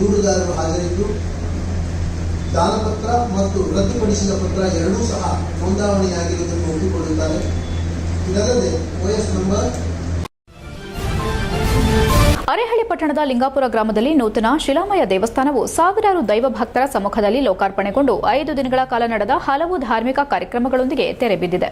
ದೂರುದಾರರು ಹಾಜರಿದ್ದು, ದಾನಪತ್ರ ಮತ್ತು ರದ್ದುಪಡಿಸಿದ ಪತ್ರ ಎರಡೂ ಸಹ ನೋಂದಾವಣೆಯಾಗಿರುವುದನ್ನು ಒಪ್ಪಿಕೊಳ್ಳುತ್ತಾರೆ. ಇದಲ್ಲದೆ, ಓಎಸ್ ನಂಬರ್ ಅರೆಹಳ್ಳಿ ಪಟ್ಟಣದ ಲಿಂಗಾಪುರ ಗ್ರಾಮದಲ್ಲಿ ನೂತನ ಶಿಲಾಮಯ ದೇವಸ್ಥಾನವು ಸಾವಿರಾರು ದೈವ ಭಕ್ತರ ಸಮ್ಮುಖದಲ್ಲಿ ಲೋಕಾರ್ಪಣೆಗೊಂಡು ಐದು ದಿನಗಳ ಕಾಲ ನಡೆದ ಹಲವು ಧಾರ್ಮಿಕ ಕಾರ್ಯಕ್ರಮಗಳೊಂದಿಗೆ ತೆರೆಬಿದ್ದಿದೆ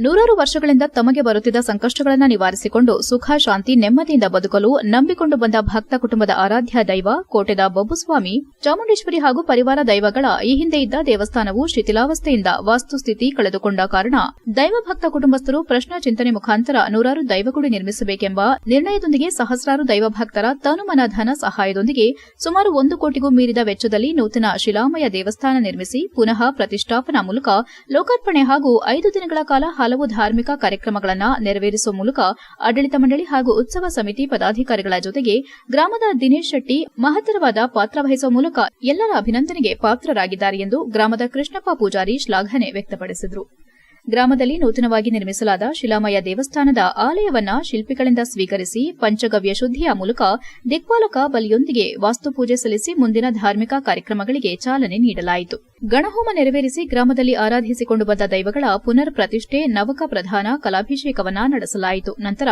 ನೂರಾರು ವರ್ಷಗಳಿಂದ ತಮಗೆ ಬರುತ್ತಿದ್ದ ಸಂಕಷ್ಟಗಳನ್ನು ನಿವಾರಿಸಿಕೊಂಡು ಸುಖ, ಶಾಂತಿ, ನೆಮ್ಮದಿಯಿಂದ ಬದುಕಲು ನಂಬಿಕೊಂಡು ಬಂದ ಭಕ್ತ ಕುಟುಂಬದ ಆರಾಧ್ಯ ದೈವ, ಕೋಟೆದ ಬಬ್ಬುಸ್ವಾಮಿ, ಚಾಮುಂಡೇಶ್ವರಿ ಹಾಗೂ ಪರಿವಾರ ದೈವಗಳ ಈ ಹಿಂದೆ ಇದ್ದ ದೇವಸ್ಥಾನವು ಶಿಥಿಲಾವಸ್ಥೆಯಿಂದ ವಾಸ್ತುಸ್ಥಿತಿ ಕಳೆದುಕೊಂಡ ಕಾರಣ ದೈವ ಭಕ್ತ ಕುಟುಂಬಸ್ಥರು ಪ್ರಶ್ನಾ ಚಿಂತನೆ ಮುಖಾಂತರ ನೂರಾರು ದೈವಗುಡಿ ನಿರ್ಮಿಸಬೇಕೆಂಬ ನಿರ್ಣಯದೊಂದಿಗೆ ಸಹಸ್ರಾರು ದೈವ ಭಕ್ತರ ತನುಮನ ಧನ ಸಹಾಯದೊಂದಿಗೆ ಸುಮಾರು ಒಂದು ಕೋಟಿಗೂ ಮೀರಿದ ವೆಚ್ಚದಲ್ಲಿ ನೂತನ ಶಿಲಾಮಯ ದೇವಸ್ಥಾನ ನಿರ್ಮಿಸಿ ಪುನಃ ಪ್ರತಿಷ್ಠಾಪನಾ ಮೂಲಕ ಲೋಕಾರ್ಪಣೆ ಹಾಗೂ ಐದು ದಿನಗಳ ಕಾಲ ಹಲವು ಧಾರ್ಮಿಕ ಕಾರ್ಯಕ್ರಮಗಳನ್ನು ನೆರವೇರಿಸುವ ಮೂಲಕ ಆಡಳಿತ ಮಂಡಳಿ ಹಾಗೂ ಉತ್ಸವ ಸಮಿತಿ ಪದಾಧಿಕಾರಿಗಳ ಜೊತೆಗೆ ಗ್ರಾಮದ ದಿನೇಶ್ ಶೆಟ್ಟಿ ಮಹತ್ತರವಾದ ಪಾತ್ರ ವಹಿಸುವ ಮೂಲಕ ಎಲ್ಲರ ಅಭಿನಂದನೆಗೆ ಪಾತ್ರರಾಗಿದ್ದಾರೆ ಎಂದು ಗ್ರಾಮದ ಕೃಷ್ಣಪ್ಪ ಪೂಜಾರಿ ಶ್ಲಾಘನೆ ವ್ಯಕ್ತಪಡಿಸಿದರು. ಗ್ರಾಮದಲ್ಲಿ ನೂತನವಾಗಿ ನಿರ್ಮಿಸಲಾದ ಶಿಲಾಮಯ ದೇವಸ್ಥಾನದ ಆಲಯವನ್ನ ಶಿಲ್ಪಿಗಳಿಂದ ಸ್ವೀಕರಿಸಿ ಪಂಚಗವ್ಯ ಶುದ್ಧಿಯ ಮೂಲಕ ದಿಕ್ಪಾಲಕ ಬಲಿಯೊಂದಿಗೆ ವಾಸ್ತುಪೂಜೆ ಸಲ್ಲಿಸಿ ಮುಂದಿನ ಧಾರ್ಮಿಕ ಕಾರ್ಯಕ್ರಮಗಳಿಗೆ ಚಾಲನೆ ನೀಡಲಾಯಿತು. ಗಣಹೋಮ ನೆರವೇರಿಸಿ ಗ್ರಾಮದಲ್ಲಿ ಆರಾಧಿಸಿಕೊಂಡು ಬಂದ ದೈವಗಳ ಪುನರ್ ಪ್ರತಿಷ್ಠೆ ನವಕ ಪ್ರಧಾನ ಕಲಾಭಿಷೇಕವನ್ನ ನಡೆಸಲಾಯಿತು. ನಂತರ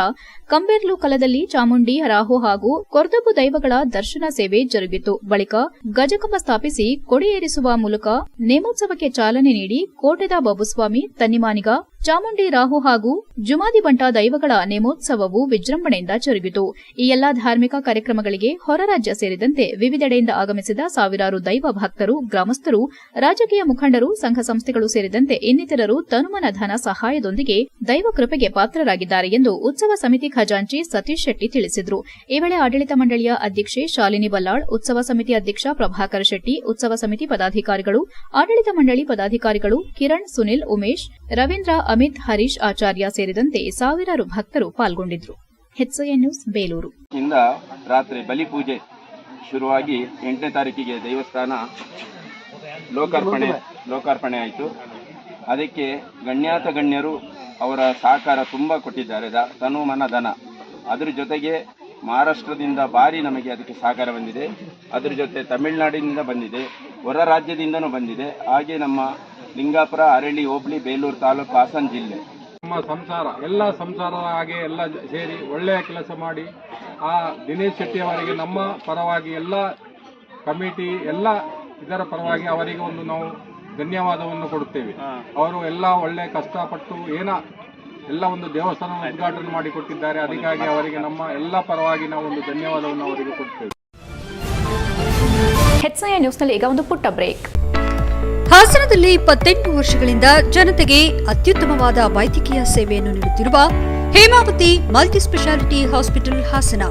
ಕಂಬೇರ್ಲು ಕಲದಲ್ಲಿ ಚಾಮುಂಡಿ, ರಾಹು ಹಾಗೂ ಕೊರ್ದಬ್ಬು ದೈವಗಳ ದರ್ಶನ ಸೇವೆ ಜರುಗಿತು. ಬಳಿಕ ಗಜಕಂಬ ಸ್ಥಾಪಿಸಿ ಕೊಡಿಯೇರಿಸುವ ಮೂಲಕ ನೇಮೋತ್ಸವಕ್ಕೆ ಚಾಲನೆ ನೀಡಿ ಕೋಟೆದ ಬಬುಸ್ವಾಮಿ 많이 많이가? ಚಾಮುಂಡಿ ರಾಹು ಹಾಗೂ ಜುಮಾದಿ ಬಂಟ ದೈವಗಳ ನೇಮೋತ್ಸವವು ವಿಜೃಂಭಣೆಯಿಂದ ಜರುಗಿತು ಈ ಎಲ್ಲಾ ಧಾರ್ಮಿಕ ಕಾರ್ಯಕ್ರಮಗಳಿಗೆ ಹೊರ ರಾಜ್ಯ ಸೇರಿದಂತೆ ವಿವಿಧೆಡೆಯಿಂದ ಆಗಮಿಸಿದ ಸಾವಿರಾರು ದೈವ ಭಕ್ತರು, ಗ್ರಾಮಸ್ಥರು, ರಾಜಕೀಯ ಮುಖಂಡರು, ಸಂಘ ಸಂಸ್ಥೆಗಳು ಸೇರಿದಂತೆ ಇನ್ನಿತರರು ತನುಮನ ಧನ ಸಹಾಯದೊಂದಿಗೆ ದೈವ ಕೃಪೆಗೆ ಪಾತ್ರರಾಗಿದ್ದಾರೆ ಎಂದು ಉತ್ಸವ ಸಮಿತಿ ಖಜಾಂಚಿ ಸತೀಶ್ ಶೆಟ್ಟಿ ತಿಳಿಸಿದರು. ಈ ವೇಳೆ ಆಡಳಿತ ಮಂಡಳಿಯ ಅಧ್ಯಕ್ಷೆ ಶಾಲಿನಿ ಬಲ್ಲಾಳ್, ಉತ್ಸವ ಸಮಿತಿ ಅಧ್ಯಕ್ಷ ಪ್ರಭಾಕರ್ ಶೆಟ್ಟಿ, ಉತ್ಸವ ಸಮಿತಿ ಪದಾಧಿಕಾರಿಗಳು, ಆಡಳಿತ ಮಂಡಳಿ ಪದಾಧಿಕಾರಿಗಳು ಕಿರಣ್, ಸುನಿಲ್, ಉಮೇಶ್, ರವೀಂದ್ರ ಅಮಿತ್, ಹರೀಶ್, ಆಚಾರ್ಯ ಸೇರಿದಂತೆ ಸಾವಿರಾರು ಭಕ್ತರು ಪಾಲ್ಗೊಂಡಿದ್ರು ನ್ಯೂಸ್, ಬೇಲೂರು. ಇಂದ ರಾತ್ರಿ ಬಲಿ ಪೂಜೆ ಶುರುವಾಗಿ ಎಂಟನೇ ತಾರೀಕಿಗೆ ದೇವಸ್ಥಾನ ಲೋಕಾರ್ಪಣೆ ಲೋಕಾರ್ಪಣೆ ಆಯಿತು. ಅದಕ್ಕೆ ಗಣ್ಯಾತ ಗಣ್ಯರು ಅವರ ಸಹಕಾರ ತುಂಬ ಕೊಟ್ಟಿದ್ದಾರೆ. ತನು ಮನ ಧನ. ಅದರ ಜೊತೆಗೆ ಮಹಾರಾಷ್ಟ್ರದಿಂದ ಭಾರಿ ನಮಗೆ ಅದಕ್ಕೆ ಸಹಕಾರ ಬಂದಿದೆ. ಅದ್ರ ಜೊತೆ ತಮಿಳುನಾಡಿನಿಂದ ಬಂದಿದೆ. ಹೊರ ರಾಜ್ಯದಿಂದನೂ ಬಂದಿದೆ. ಹಾಗೆ ನಮ್ಮ ಲಿಂಗಾಪುರ ಅರಳಿ ಹೋಬಳಿ ಬೇಲೂರು ತಾಲೂಕು ಹಾಸನ ಜಿಲ್ಲೆ. ನಮ್ಮ ಸಂಸಾರ ಎಲ್ಲ ಸಂಸಾರ ಹಾಗೆ ಎಲ್ಲ ಸೇರಿ ಒಳ್ಳೆಯ ಕೆಲಸ ಮಾಡಿ ಆ ದಿನೇಶ್ ಶೆಟ್ಟಿ ಅವರಿಗೆ ನಮ್ಮ ಪರವಾಗಿ ಎಲ್ಲ ಕಮಿಟಿ ಎಲ್ಲ ಇದರ ಪರವಾಗಿ ಅವರಿಗೆ ಒಂದು ನಾವು ಧನ್ಯವಾದವನ್ನು ಕೊಡುತ್ತೇವೆ. ಅವರು ಎಲ್ಲ ಒಳ್ಳೆ ಕಷ್ಟಪಟ್ಟು ಏನ ಎಲ್ಲ ಒಂದು ದೇವಸ್ಥಾನ ಉದ್ಘಾಟನೆ ಮಾಡಿಕೊಟ್ಟಿದ್ದಾರೆ ಅದಕ್ಕಾಗಿ ಅವರಿಗೆ ನಮ್ಮ ಎಲ್ಲ ಪರವಾಗಿ ನಾವು ಒಂದು ಧನ್ಯವಾದವನ್ನು ಅವರಿಗೆ ಕೊಡ್ತೇವೆ. ಹೆಚ್ಎನ್ ನ್ಯೂಸ್ನಲ್ಲಿ ಈಗ ಒಂದು ಪುಟ್ಟ ಬ್ರೇಕ್. ಹಾಸನದಲ್ಲಿ ಇಪ್ಪತ್ತೆಂಟು ವರ್ಷಗಳಿಂದ ಜನತೆಗೆ ಅತ್ಯುತ್ತಮವಾದ ವೈದ್ಯಕೀಯ ಸೇವೆಯನ್ನು ನೀಡುತ್ತಿರುವ Hemavathi multi speciality hospital Hassan.